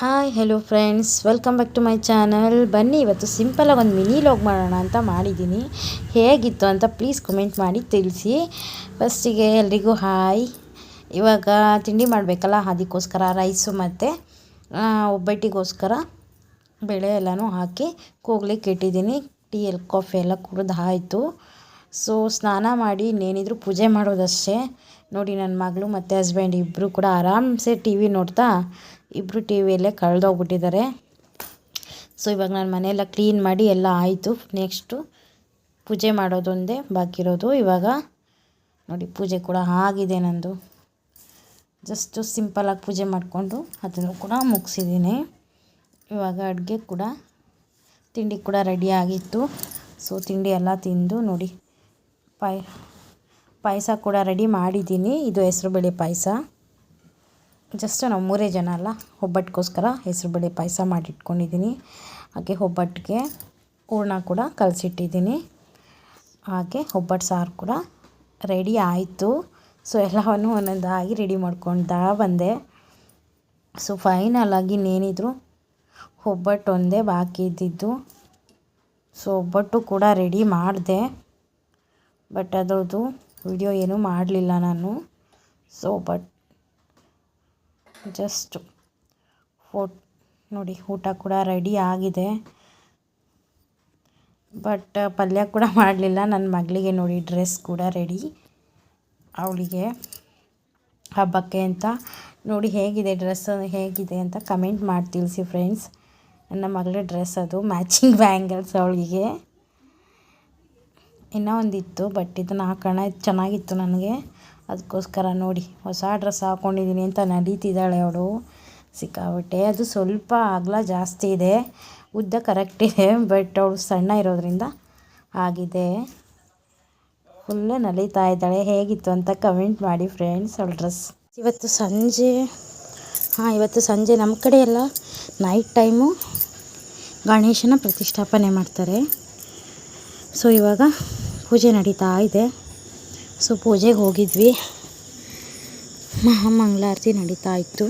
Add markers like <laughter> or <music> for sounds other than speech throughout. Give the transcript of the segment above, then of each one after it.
Hi hello friends welcome back to my channel ಬನ್ನಿ, ಇವತ್ತು ಸಿಂಪಲಾಗಿ ಒಂದು ಮಿನಿ ಲಾಗ್ ಮಾಡೋಣ ಅಂತ ಮಾಡಿದ್ದೀನಿ ಹೇಗಿತ್ತು ಅಂತ ಪ್ಲೀಸ್ ಕಮೆಂಟ್ ಮಾಡಿ ತಿಳಿಸಿ. ಫಸ್ಟಿಗೆ ಎಲ್ರಿಗೂ ಹಾಯ್ ಇವಾಗ ತಿಂಡಿ ಮಾಡಬೇಕಲ್ಲ, ಅದಕ್ಕೋಸ್ಕರ ರೈಸು ಮತ್ತು ಒಬ್ಬಟ್ಟಿಗೋಸ್ಕರ ಬೇಳೆ ಎಲ್ಲನೂ ಹಾಕಿ ಕೂಗ್ಲಿಕ್ಕೆ ಇಟ್ಟಿದ್ದೀನಿ ಟೀ ಎಲ್ ಕಾಫಿ ಎಲ್ಲ ಕುಡಿದು ಆಯಿತು. ಸೊ ಸ್ನಾನ ಮಾಡಿ ಇನ್ನೇನಿದ್ರು ಪೂಜೆ ಮಾಡೋದಷ್ಟೇ. ನೋಡಿ ನನ್ನ ಮಗಳು ಮತ್ತು ಹಸ್ಬೆಂಡ್ ಇಬ್ಬರು ಕೂಡ ಆರಾಮ್ಸೆ ಟಿ ವಿ ನೋಡ್ತಾ ಇಬ್ಬರು ಟಿ ವಿಯಲ್ಲೇ ಕಳೆದೋಗ್ಬಿಟ್ಟಿದ್ದಾರೆ. ಸೊ ಇವಾಗ ನಾನು ಮನೆಯೆಲ್ಲ ಕ್ಲೀನ್ ಮಾಡಿ ಎಲ್ಲ ಆಯಿತು. ನೆಕ್ಸ್ಟು ಪೂಜೆ ಮಾಡೋದೊಂದೇ ಬಾಕಿ ಇರೋದು. ಇವಾಗ ನೋಡಿ, ಪೂಜೆ ಕೂಡ ಆಗಿದೆ ನಂದು. ಜಸ್ಟು ಸಿಂಪಲಾಗಿ ಪೂಜೆ ಮಾಡಿಕೊಂಡು ಅದನ್ನು ಕೂಡ ಮುಗಿಸಿದ್ದೀನಿ. ಇವಾಗ ಅಡುಗೆ ಕೂಡ, ತಿಂಡಿ ಕೂಡ ರೆಡಿ ಆಗಿತ್ತು. ಸೊ ತಿಂಡಿ ಎಲ್ಲ ತಿಂದು ನೋಡಿ, ಪಾಯ್, ಪಾಯಸ ಕೂಡ ರೆಡಿ ಮಾಡಿದ್ದೀನಿ. ಇದು ಹೆಸ್ರುಬೇಳೆ ಪಾಯಸ. ಜಸ್ಟ್ ನಾವು ಮೂರೇ ಜನ ಅಲ್ಲ ಒಬ್ಬಟ್ಟಿಗೋಸ್ಕರ ಹೆಸರುಬೇಳೆ ಪಾಯಸ ಮಾಡಿಟ್ಕೊಂಡಿದ್ದೀನಿ ಹಾಗೆ ಒಬ್ಬಟ್ಟಿಗೆ ಹೂರ್ಣ ಕೂಡ ಕಲಸಿಟ್ಟಿದ್ದೀನಿ ಹಾಗೆ ಒಬ್ಬಟ್ಟು ಸಾರು ಕೂಡ ರೆಡಿ ಆಯಿತು. ಸೊ ಎಲ್ಲವನ್ನು ಒಂದೊಂದಾಗಿ ರೆಡಿ ಮಾಡ್ಕೊಳ್ತಾ ಬಂದೆ. ಸೊ ಫೈನಲಾಗಿ ಇನ್ನೇನಿದ್ರು ಒಬ್ಬಟ್ಟು ಒಂದೇ ಬಾಕಿ ಇದ್ದಿದ್ದು. ಸೊ ಒಬ್ಬಟ್ಟು ಕೂಡ ರೆಡಿ ಮಾಡಿದೆ. ಬಟ್ ಅದರದ್ದು ವಿಡಿಯೋ ಏನೂ ಮಾಡಲಿಲ್ಲ ನಾನು. ಸೊ ಬಟ್ ಜಸ್ಟ್ ಫೋಟ್ ನೋಡಿ, ಊಟ ಕೂಡ ರೆಡಿ ಆಗಿದೆ. ಬಟ್ ಪಲ್ಯ ಕೂಡ <laughs> ಮಾಡಲಿಲ್ಲ. ನನ್ನ ಮಗಳಿಗೆ ನೋಡಿ ಡ್ರೆಸ್ ಕೂಡ ರೆಡಿ ಅವಳಿಗೆ ಹಬ್ಬಕ್ಕೆ ಅಂತ. ನೋಡಿ, ಹೇಗಿದೆ ಡ್ರೆಸ್ ಹೇಗಿದೆ ಅಂತ ಕಮೆಂಟ್ ಮಾಡಿ, ತಿಳಿಸಿ ಫ್ರೆಂಡ್ಸ್ ನನ್ನ ಮಗಳ ಡ್ರೆಸ್ ಅದು ಮ್ಯಾಚಿಂಗ್ ಬ್ಯಾಂಗಲ್ಸ್ <laughs> ಅವಳಿಗೆ. ಇನ್ನೂ ಒಂದಿತ್ತು ಬಟ್ ಇದನ್ನು ಹಾಕೋಣ. ಚೆನ್ನಾಗಿತ್ತು ನನಗೆ. ಅದಕ್ಕೋಸ್ಕರ ನೋಡಿ, ಹೊಸ ಡ್ರೆಸ್ ಹಾಕ್ಕೊಂಡಿದ್ದೀನಿ ಅಂತ ನಡೀತಿದ್ದಾಳೆ ಅವಳು. ಸಿಕ್ಕಾಬಿಟ್ಟೆ ಅದು ಸ್ವಲ್ಪ ಅಗಲ ಜಾಸ್ತಿ ಇದೆ, ಉದ್ದ ಕರೆಕ್ಟ್ ಇದೆ ಬಟ್ ಅವಳು ಸಣ್ಣ ಇರೋದ್ರಿಂದ ಆಗಿದೆ. ಫುಲ್ಲು ನಲಿತಾ ಇದ್ದಾಳೆ. ಹೇಗಿತ್ತು ಅಂತ ಕಮೆಂಟ್ ಮಾಡಿ ಫ್ರೆಂಡ್ಸ್ ಅವಳ ಡ್ರೆಸ್. ಇವತ್ತು ಸಂಜೆ, ಹಾಂ, ಇವತ್ತು ಸಂಜೆ ನಮ್ಮ ಕಡೆ ಎಲ್ಲ ನೈಟ್ ಟೈಮು ಗಣೇಶನ ಪ್ರತಿಷ್ಠಾಪನೆ ಮಾಡ್ತಾರೆ. ಸೊ ಇವಾಗ ಪೂಜೆ ನಡೀತಾ ಇದೆ. ಸೊ ಪೂಜೆಗೆ ಹೋಗಿದ್ವಿ. ಮಹಾಮಂಗಳಾರತಿ ನಡೀತಾ ಇತ್ತು.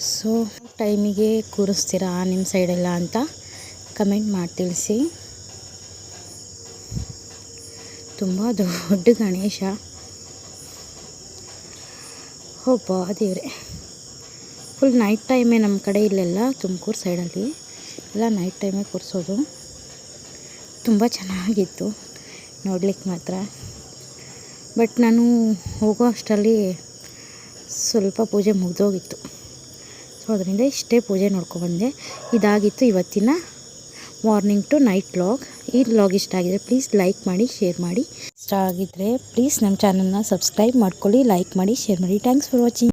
ಸೊ ಟೈಮಿಗೆ ಕೂರಿಸ್ತೀರಾ ನಿಮ್ಮ ಸೈಡೆಲ್ಲ ಅಂತ ಕಮೆಂಟ್ ಮಾಡಿ ತಿಳಿಸಿ. ತುಂಬ ದೊಡ್ಡ ಗಣೇಶ. ಒಬ್ಬ ದೇವ್ರೆ. ಫುಲ್ ನೈಟ್ ಟೈಮೇ ನಮ್ಮ ಕಡೆ ಇಲ್ಲೆಲ್ಲ ತುಮಕೂರು ಸೈಡಲ್ಲಿ. ಎಲ್ಲ ನೈಟ್ ಟೈಮೇ ಕೂರಿಸೋದು. ತುಂಬ ಚೆನ್ನಾಗಿತ್ತು. ನೋಡ್ಲಿಕ್ಕೆ ಮಾತ್ರ. ಬಟ್ ನಾನು ಹೋಗೋ ಅಷ್ಟರಲ್ಲಿ ಸ್ವಲ್ಪ ಪೂಜೆ ಮುಗಿದೋಗಿತ್ತು. ಸೊ ಅದರಿಂದ ಇಷ್ಟೇ ಪೂಜೆ ನೋಡ್ಕೊಬಂದೆ ಇದಾಗಿತ್ತು ಇವತ್ತಿನ ಮಾರ್ನಿಂಗ್ ಟು ನೈಟ್ ಲಾಗ್ ಈ ಲಾಗ್ ಇಷ್ಟ ಆಗಿದೆ ಪ್ಲೀಸ್ ಲೈಕ್ ಮಾಡಿ ಶೇರ್ ಮಾಡಿ. ಇಷ್ಟ ಆಗಿದ್ದರೆ ಪ್ಲೀಸ್ ನಮ್ಮ ಚಾನಲ್ನ ಸಬ್ಸ್ಕ್ರೈಬ್ ಮಾಡ್ಕೊಳ್ಳಿ ಲೈಕ್ ಮಾಡಿ ಶೇರ್ ಮಾಡಿ. Thanks for watching